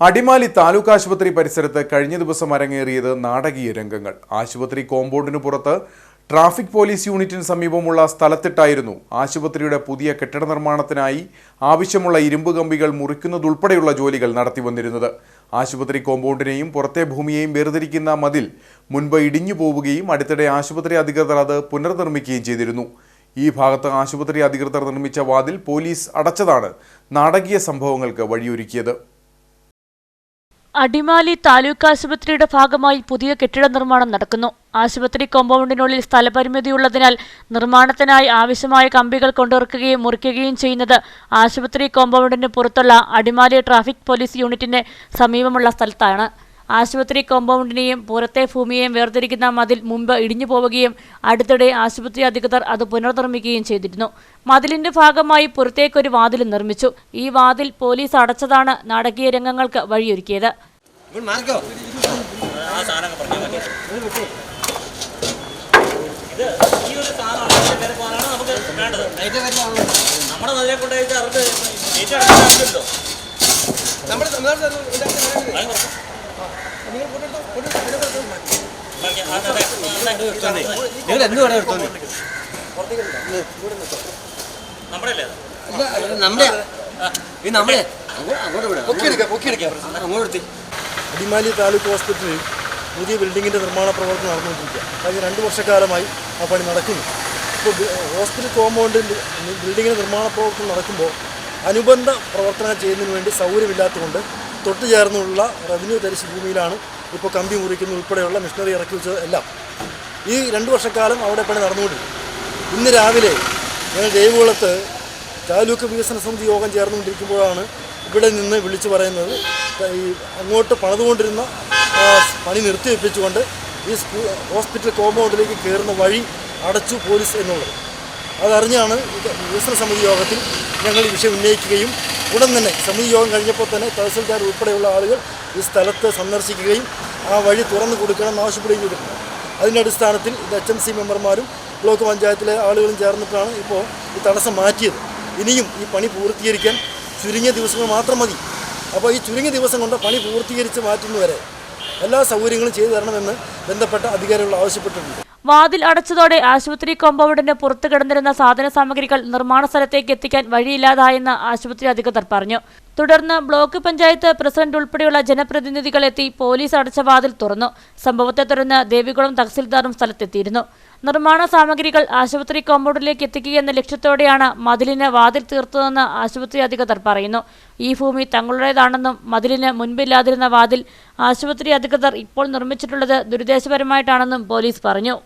അടിമാലി താലൂക്ക് ആശുപത്രി പരിസരത്ത് കഴിഞ്ഞ ദിവസം അരങ്ങേറിയത് നാടകീയ രംഗങ്ങൾ. ആശുപത്രി കോമ്പൗണ്ടിനു പുറത്ത് ട്രാഫിക് പോലീസ് യൂണിറ്റിന് സമീപമുള്ള സ്ഥലത്തിട്ടായിരുന്നു ആശുപത്രിയുടെ പുതിയ കെട്ടിട നിർമ്മാണത്തിനായി ആവശ്യമുള്ള ഇരുമ്പ് കമ്പികൾ മുറിക്കുന്നതുൾപ്പെടെയുള്ള ജോലികൾ നടത്തി വന്നിരുന്നത്. ആശുപത്രി കോമ്പൗണ്ടിനെയും പുറത്തെ ഭൂമിയെയും വേർതിരിക്കുന്ന മതിൽ മുൻപ് ഇടിഞ്ഞു പോവുകയും അടുത്തിടെ ആശുപത്രി അധികൃതർ അത് പുനർനിർമ്മിക്കുകയും ചെയ്തിരുന്നു. ഈ ഭാഗത്ത് ആശുപത്രി അധികൃതർ നിർമ്മിച്ച വാതിൽ പോലീസ് അടച്ചതാണ് നാടകീയ സംഭവങ്ങൾക്ക് വഴിയൊരുക്കിയത്. അടിമാലി താലൂക്ക് ആശുപത്രിയുടെ ഭാഗമായി പുതിയ കെട്ടിട നിർമ്മാണം നടക്കുന്നു. ആശുപത്രി കോമ്പൗണ്ടിനുള്ളിൽ സ്ഥലപരിമിതിയുള്ളതിനാൽ നിർമ്മാണത്തിനായി ആവശ്യമായ കമ്പികൾ കൊണ്ടിറക്കുകയും മുറിക്കുകയും ചെയ്യുന്നത് ആശുപത്രി കോമ്പൗണ്ടിന് പുറത്തുള്ള അടിമാലി ട്രാഫിക് പോലീസ് യൂണിറ്റിന് സമീപമുള്ള സ്ഥലത്താണ്. ആശുപത്രി കോമ്പൗണ്ടിനെയും പുറത്തെ ഭൂമിയെയും വേർതിരിക്കുന്ന മതിൽ മുമ്പ് ഇടിഞ്ഞു പോവുകയും അടുത്തിടെ ആശുപത്രി അധികൃതർ അത് പുനർനിർമ്മിക്കുകയും ചെയ്തിരുന്നു. മതിലിന്റെ ഭാഗമായി പുറത്തേക്കൊരു വാതിൽ നിർമ്മിച്ചു. ഈ വാതിൽ പോലീസ് അടച്ചതാണ് നാടകീയ രംഗങ്ങൾക്ക് വഴിയൊരുക്കിയത്. നമ്മുടെ നദിയെ കൊണ്ടായിട്ട് അവർക്ക് നമ്മുടെ നമ്മുടെ ഉണ്ടാക്കിയ മരങ്ങളില്ലേ? അത് കുറച്ച് അടിമാലി താലൂക്ക് ഹോസ്പിറ്റലിൽ പുതിയ ബിൽഡിങ്ങിന്റെ നിർമ്മാണ പ്രവർത്തനം നടന്നുകൊണ്ടിരിക്കുക. കഴിഞ്ഞ രണ്ട് വർഷക്കാലമായി ആ പണി നടക്കുന്നു. ഇപ്പോൾ ഹോസ്പിറ്റൽ കോമ്പൗണ്ടിൽ ബിൽഡിങ്ങിന്റെ നിർമ്മാണ പ്രവർത്തനം നടക്കുമ്പോൾ അനുബന്ധ പ്രവർത്തനം ചെയ്യുന്നതിന് വേണ്ടി സൗകര്യമില്ലാത്തതുകൊണ്ട് തൊട്ട് ചേർന്നുള്ള റവന്യൂ തരിശ് ഭൂമിയിലാണ് ഇപ്പോൾ കമ്പി മുറിക്കുന്ന ഉൾപ്പെടെയുള്ള മിഷനറി ഇറക്കി വെച്ചത് എല്ലാം. ഈ രണ്ട് വർഷക്കാലം അവിടെ പണി നടന്നുകൊണ്ടിരിക്കും. ഇന്ന് രാവിലെ ഞങ്ങൾ ദേവികുളത്ത് താലൂക്ക് വികസന സമിതി യോഗം ചേർന്നുകൊണ്ടിരിക്കുമ്പോഴാണ് ഇവിടെ നിന്ന് വിളിച്ചു പറയുന്നത്. ഈ അങ്ങോട്ട് പണിതുകൊണ്ടിരുന്ന പണി നിർത്തിവെപ്പിച്ചുകൊണ്ട് ഈ ഹോസ്പിറ്റൽ കോമ്പൗണ്ടിലേക്ക് കയറുന്ന വഴി അടച്ചു പോലീസ് എന്നുള്ളത്. അതറിഞ്ഞാണ് വികസന സമിതി യോഗത്തിൽ ഞങ്ങൾ ഈ വിഷയം ഉന്നയിക്കുകയും ഉടൻ തന്നെ സമിതി യോഗം കഴിഞ്ഞപ്പോൾ തന്നെ തഹസിൽദാർ ഉൾപ്പെടെയുള്ള ആളുകൾ ഈ സ്ഥലത്ത് സന്ദർശിക്കുകയും ആ വഴി തുറന്നു കൊടുക്കണം ആവശ്യപ്പെടുകയും ചെയ്തിട്ടുണ്ട്. അതിന്റെ അടിസ്ഥാനത്തിൽ ഇത് എച്ച് എം സി മെമ്പർമാരും ബ്ലോക്ക് പഞ്ചായത്തിലെ ആളുകളും ചേർന്നിട്ടാണ് ഇപ്പോൾ ഈ തടസ്സം മാറ്റിയത്. ഇനിയും ഈ പണി പൂർത്തീകരിക്കാൻ ചുരുങ്ങിയ ദിവസങ്ങൾ മാത്രം മതി. അപ്പോൾ ഈ ചുരുങ്ങിയ ദിവസം കൊണ്ട് പണി പൂർത്തീകരിച്ച് മാറ്റുന്നവരെ എല്ലാ സൗകര്യങ്ങളും ചെയ്തു തരണമെന്ന് ബന്ധപ്പെട്ട അധികാരികൾ ആവശ്യപ്പെട്ടിട്ടുണ്ട്. വാതിൽ അടച്ചതോടെ ആശുപത്രി കോമ്പൗണ്ടിന് പുറത്തു കിടന്നിരുന്ന സാധന സാമഗ്രികൾ നിർമ്മാണ സ്ഥലത്തേക്ക് എത്തിക്കാൻ വഴിയില്ലാതായെന്ന് ആശുപത്രി അധികൃതർ പറഞ്ഞു. തുടർന്ന് ബ്ലോക്ക് പഞ്ചായത്ത് പ്രസിഡന്റ് ഉൾപ്പെടെയുള്ള ജനപ്രതിനിധികളെത്തി പോലീസ് അടച്ച വാതിൽ തുറന്നു. സംഭവത്തെ തുടർന്ന് ദേവികുളം തഹസിൽദാറും സ്ഥലത്തെത്തിയിരുന്നു. നിർമ്മാണ സാമഗ്രികൾ ആശുപത്രി കോമ്പൗണ്ടിലേക്ക് എത്തിക്കുകയെന്ന ലക്ഷ്യത്തോടെയാണ് മതിലിന് വാതിൽ തീർത്തതെന്ന് ആശുപത്രി അധികൃതർ പറയുന്നു. ഈ ഭൂമി തങ്ങളുടേതാണെന്നും മതിലിന് മുൻപില്ലാതിരുന്ന വാതിൽ ആശുപത്രി അധികൃതർ ഇപ്പോൾ നിർമ്മിച്ചിട്ടുള്ളത് ദുരുദ്ദേശപരമായിട്ടാണെന്നും പോലീസ് പറഞ്ഞു.